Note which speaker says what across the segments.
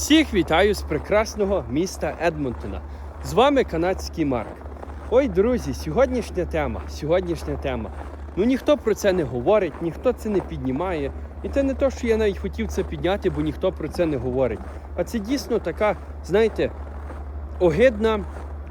Speaker 1: Всіх вітаю з прекрасного міста Едмонтона. З вами канадський Марк. Ой, друзі, сьогоднішня тема. Сьогоднішня тема. Ну ніхто про це не говорить, ніхто це не піднімає. І це не то, що я навіть хотів це підняти, бо ніхто про це не говорить. А це дійсно така, знаєте, огидна,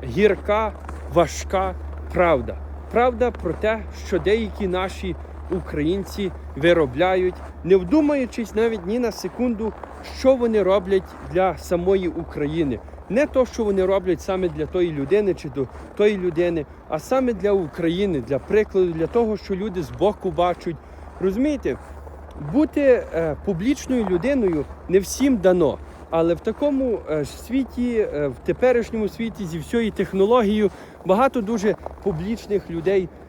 Speaker 1: гірка, важка правда. Правда про те, що деякі наші українці виробляють, не вдумаючись навіть ні на секунду, що вони роблять для самої України. Не то, що вони роблять саме для тої людини чи до тої людини, а саме для України, для прикладу, для того, що люди збоку бачать. Розумієте, бути е, публічною людиною не всім дано. Але в такому е, ж світі, е, в теперішньому світі, зі всією технологією, багато дуже публічних людей е,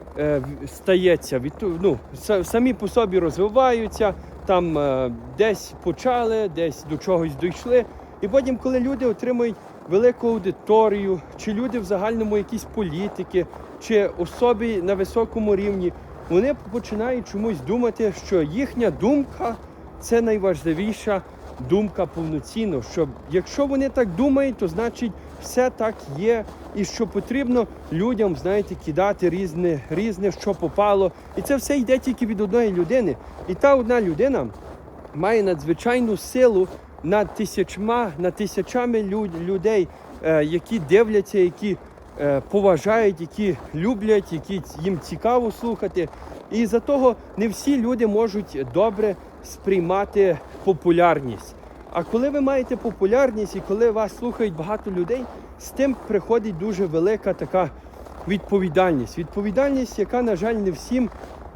Speaker 1: стається. Від, ну, самі по собі розвиваються, там е, десь почали, десь до чогось дійшли. І потім, коли люди отримують велику аудиторію, чи люди в загальному якісь політики, чи особи на високому рівні, вони починають чомусь думати, що їхня думка це найважливіша думка повноцінно. Що якщо вони так думають, то значить все так є, і що потрібно людям, знаєте, кидати різне, різне, що попало. І це все йде тільки від одної людини. І та одна людина має надзвичайну силу над тисячма, над тисячами люд- людей, е, які дивляться, які е, поважають, які люблять, які їм цікаво слухати. І за того не всі люди можуть добре сприймати популярність. А коли ви маєте популярність і коли вас слухають багато людей, з тим приходить дуже велика така відповідальність. Відповідальність, яка, на жаль, не всім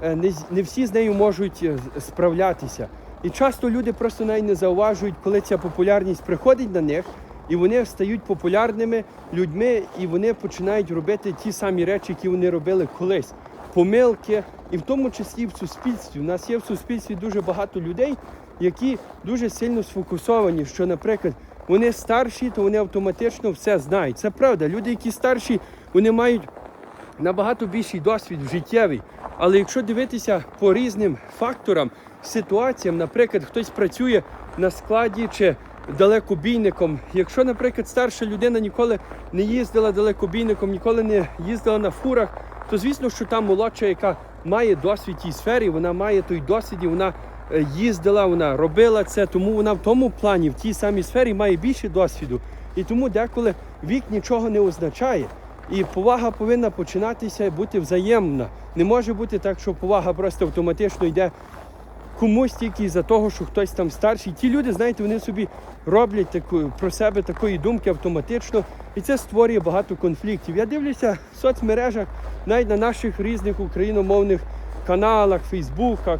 Speaker 1: е, не, всі з нею можуть е, справлятися. І часто люди просто навіть не зауважують, коли ця популярність приходить на них, і вони стають популярними людьми, і вони починають робити ті самі речі, які вони робили колись. Помилки, і в тому числі в суспільстві. У нас є в суспільстві дуже багато людей, які дуже сильно сфокусовані, що, наприклад, вони старші, то вони автоматично все знають. Це правда. Люди, які старші, вони мають набагато більший досвід в життєвий. Але якщо дивитися по різним факторам, ситуаціям, наприклад, хтось працює на складі чи далекобійником. Якщо, наприклад, старша людина ніколи не їздила далекобійником, ніколи не їздила на фурах, то звісно, що та молодша, яка має досвід тій сфері, вона має той досвід, і вона е, їздила, вона робила це, тому вона в тому плані, в тій самій сфері має більше досвіду. І тому деколи вік нічого не означає. І повага повинна починатися і бути взаємна. Не може бути так, що повага просто автоматично йде комусь тільки за того, що хтось там старший. Ті люди, знаєте, вони собі роблять таку про себе такої думки автоматично, і це створює багато конфліктів. Я дивлюся в соцмережах, навіть на наших різних україномовних каналах, фейсбуках.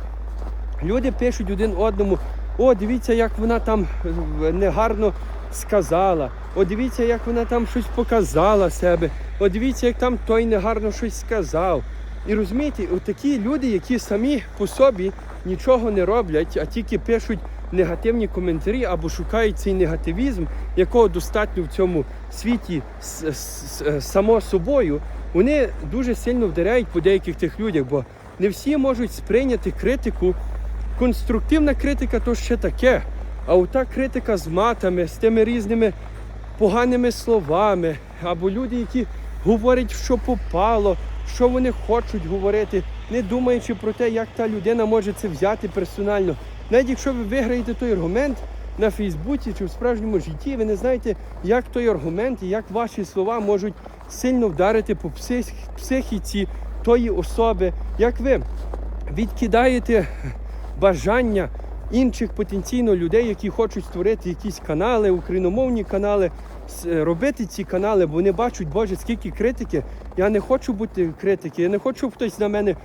Speaker 1: Люди пишуть один одному: о, дивіться, як вона там е, негарно сказала. О, дивіться, як вона там щось показала себе. О, дивіться, як там той негарно щось сказав. І розумієте, такі люди, які самі по собі нічого не роблять, а тільки пишуть негативні коментарі або шукають цей негативізм, якого достатньо в цьому світі с- само собою, вони дуже сильно вдаряють по деяких тих людях, бо не всі можуть сприйняти критику. Конструктивна критика то ще таке. А ота критика з матами, з тими різними поганими словами, або люди, які говорять, що попало, що вони хочуть говорити, не думаючи про те, як та людина може це взяти персонально. Навіть якщо ви виграєте той аргумент на Фейсбуці чи в справжньому житті, ви не знаєте, як той аргумент і як ваші слова можуть сильно вдарити по психіці тої особи, як ви відкидаєте бажання інших потенційно людей, які хочуть створити якісь канали, україномовні канали, робити ці канали, бо вони бачать, Боже, скільки критики. Я не хочу бути критики, я не хочу, щоб хтось на мене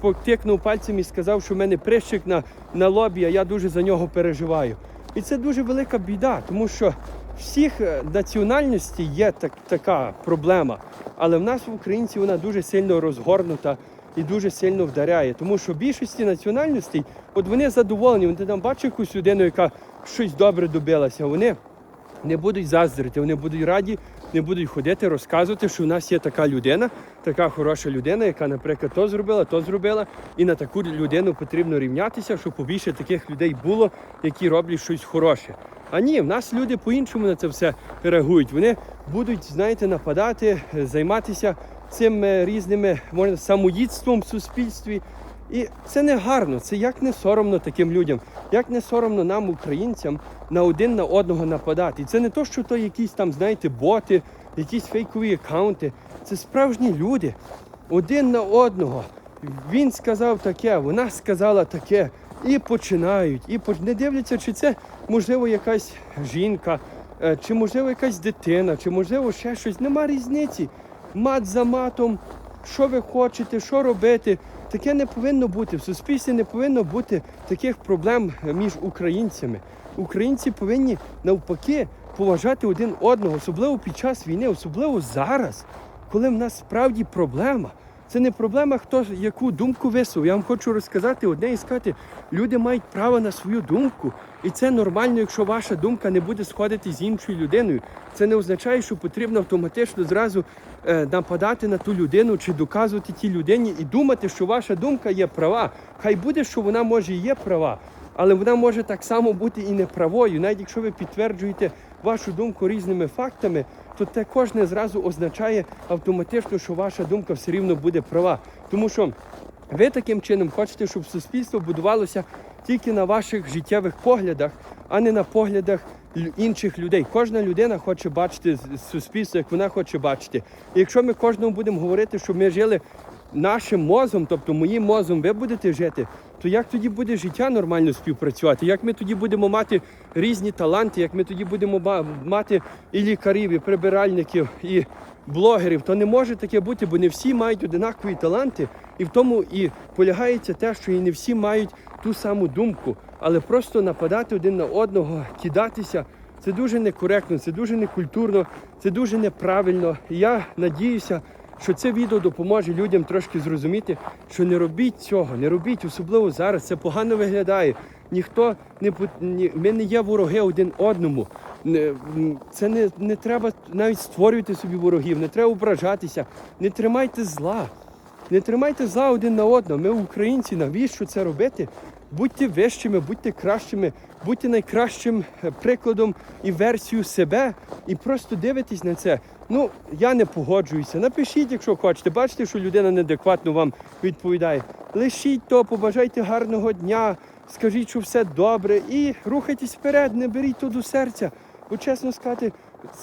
Speaker 1: потикнув пальцем і сказав, що в мене прищик на, на лобі, а я дуже за нього переживаю. І це дуже велика біда, тому що всіх е, національностей є так, така проблема. Але в нас в українці вона дуже сильно розгорнута і дуже сильно вдаряє. Тому що більшості національностей, от вони задоволені, вони там бачать якусь людину, яка щось добре добилася. Вони не будуть заздрити, вони будуть раді, не будуть ходити, розказувати, що в нас є така людина, така хороша людина, яка, наприклад, то зробила, то зробила. І на таку людину потрібно рівнятися, щоб побільше таких людей було, які роблять щось хороше. А ні, в нас люди по-іншому на це все реагують. Вони будуть, знаєте, нападати, займатися цим е, різними можна самоїдством в суспільстві. І це не гарно, це як не соромно таким людям, як не соромно нам, українцям, на один на одного нападати. І це не то, що то якісь там, знаєте, боти, якісь фейкові аккаунти. Це справжні люди. Один на одного. Він сказав таке, вона сказала таке. І починають, і поч- не дивляться, чи це можливо якась жінка, е, чи можливо якась дитина, чи можливо ще щось. Нема різниці. Мат за матом, що ви хочете, що робити. Таке не повинно бути. В суспільстві не повинно бути таких проблем е, між українцями. Українці повинні навпаки поважати один одного, особливо під час війни, особливо зараз, коли в нас справді проблема. Це не проблема, хто яку думку висував. Я вам хочу розказати одне і сказати, люди мають право на свою думку. І це нормально, якщо ваша думка не буде сходити з іншою людиною. Це не означає, що потрібно автоматично зразу е, нападати на ту людину чи доказувати тій людині і думати, що ваша думка є права. Хай буде, що вона може і є права, але вона може так само бути і неправою. Навіть якщо ви підтверджуєте вашу думку різними фактами, то це кожне зразу означає автоматично, що ваша думка все рівно буде права. Тому що ви таким чином хочете, щоб суспільство будувалося тільки на ваших життєвих поглядах, а не на поглядах інших людей. Кожна людина хоче бачити суспільство, як вона хоче бачити. І якщо ми кожному будемо говорити, щоб ми жили нашим мозом, тобто моїм мозом, ви будете жити, то як тоді буде життя нормально співпрацювати? Як ми тоді будемо мати різні таланти, як ми тоді будемо мати і лікарів, і прибиральників, і блогерів, то не може таке бути, бо не всі мають одинакові таланти, і в тому і полягається те, що і не всі мають ту саму думку, але просто нападати один на одного, кидатися. Це дуже некоректно, це дуже некультурно, це дуже неправильно. І я надіюся, що це відео допоможе людям трошки зрозуміти, що не робіть цього, не робіть, особливо зараз. Це погано виглядає. Ніхто не ми не є вороги один одному. Це не, не треба навіть створювати собі ворогів, не треба ображатися, не тримайте зла. Не тримайте зла один на одного. Ми українці, навіщо це робити? Будьте вищими, будьте кращими, будьте найкращим е, прикладом і версією себе, і просто дивитесь на це. Ну, я не погоджуюся. Напишіть, якщо хочете. Бачите, що людина неадекватно вам відповідає. Лишіть то, побажайте гарного дня, скажіть, що все добре, і рухайтесь вперед, не беріть то до серця. Бо чесно сказати,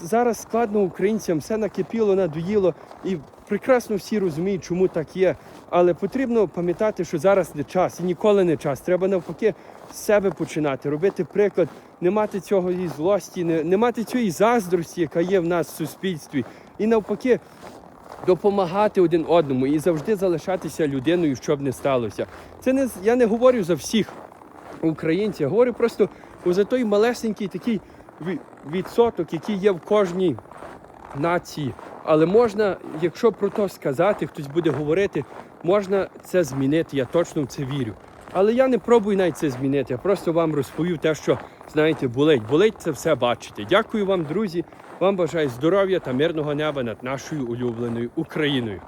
Speaker 1: зараз складно українцям, все накипіло, надоїло, і прекрасно всі розуміють, чому так є. Але потрібно пам'ятати, що зараз не час і ніколи не час. Треба навпаки з себе починати, робити приклад, не мати цього і злості, не, не мати цієї заздрості, яка є в нас в суспільстві. І навпаки, допомагати один одному і завжди залишатися людиною, щоб не сталося. Це не я не говорю за всіх українців, я говорю просто за той малесенький такий відсоток, який є в кожній нації. Але можна, якщо про то сказати, хтось буде говорити, можна це змінити. Я точно в це вірю. Але я не пробую навіть це змінити. Я просто вам розповів те, що знаєте, болить. Болить це все бачити. Дякую вам, друзі. Вам бажаю здоров'я та мирного неба над нашою улюбленою Україною.